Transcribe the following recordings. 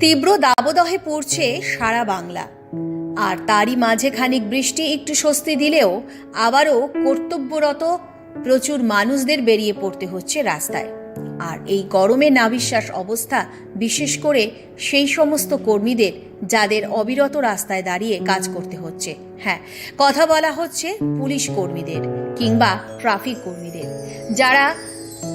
তীব্র দাবদহে পড়ছে সারা বাংলা। আর তারই মাঝে খানিক বৃষ্টি, একটু স্বস্তি দিলেও আবারও কর্তব্যরত প্রচুর মানুষদের বেরিয়ে পড়তে হচ্ছে রাস্তায়। আর এই গরমে নাবিশ্বাস অবস্থা, বিশেষ করে সেই সমস্ত কর্মীদের যাদের অবিরত রাস্তায় দাঁড়িয়ে কাজ করতে হচ্ছে। হ্যাঁ কথা বলা হচ্ছে পুলিশ কর্মীদের কিংবা ট্রাফিক কর্মীদের। যারা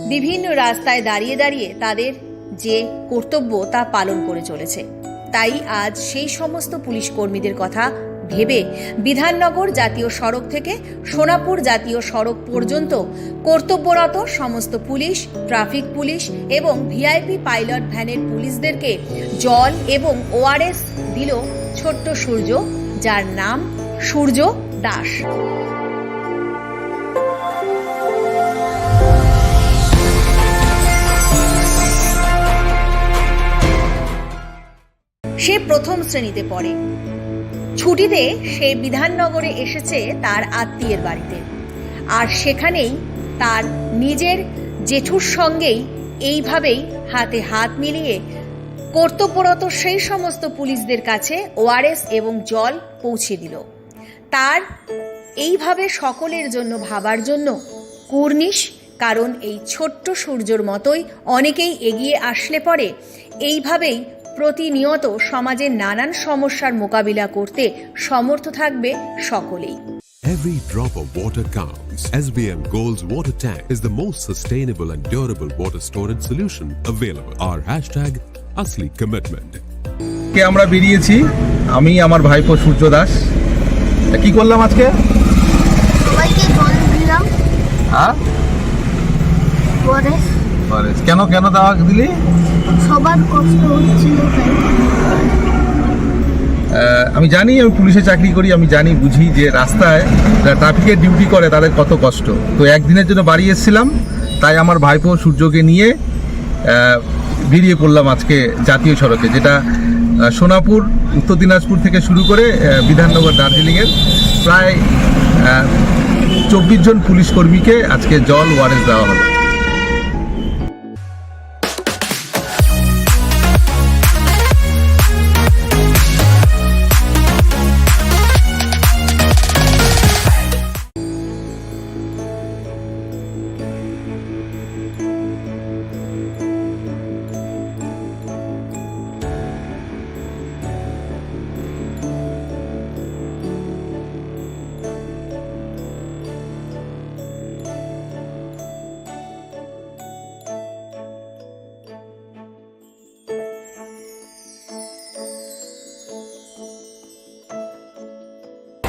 বিভিন্ন রাস্তায় দাঁড়িয়ে দাঁড়িয়ে তাদের যে কর্তব্য তা পালন করে চলেছে। তাই আজ সেই সমস্ত পুলিশ কর্মীদের কথা ভেবে বিধাননগর জাতীয় সড়ক থেকে সোনাপুর জাতীয় সড়ক পর্যন্ত কর্তব্যরত সমস্ত পুলিশ, ট্রাফিক পুলিশ এবং ভিআইপি পাইলট ভ্যানের পুলিশদেরকে জল এবং ওআরএস দিল ছোট্ট সূর্য, যার নাম সূর্য দাস। সে প্রথম শ্রেণীতে পড়ে। ছুটিতে সে বিধাননগরে এসেছে তার আত্মীয়ের বাড়িতে। আর সেখানেই তার নিজের জেঠুর সঙ্গেই এইভাবেই হাতে হাত মিলিয়ে কর্তব্যরত সেই সমস্ত পুলিশদের কাছে ওআরএস এবং জল পৌঁছে দিল। তার এইভাবে সকলের জন্য ভাবার জন্য কুর্নিশ, কারণ এই ছোট্ট সূর্যর মতোই অনেকেই এগিয়ে আসলে পরে, এইভাবেই প্রতিনিয়ত সমাজের নানান সমস্যার মোকাবিলা করতে সমর্থ থাকবে সকলেই Every drop of water counts. SBM Gold's water tank is the most sustainable and durable water storage solution available. Our hashtag Asli Commitment. কে আমরা বেরিয়েছি আমি আমার ভাইপো সূর্য দাস তা কি করলাম আজকে সবাইকে জল দিলাম হ্যাঁ পরে কেন কেন দেওয়া দিলি সবার কষ্ট হচ্ছিল আমি জানি আমি পুলিশে চাকরি করি, আমি জানি, বুঝি যে রাস্তায় যারা ট্রাফিকের ডিউটি করে, তাদের কত কষ্ট। তো একদিনের জন্য বাড়ি এসেছিলাম, তাই আমার ভাইপো সূর্যকে নিয়ে বেরিয়ে পড়লাম আজকে জাতীয় সড়কে, যেটা সোনাপুর, উত্তর দিনাজপুর থেকে শুরু করে বিধাননগর, দার্জিলিংয়ের প্রায় চব্বিশ জন পুলিশ কর্মীকে আজকে জল ওয়ারেস দেওয়া হলো।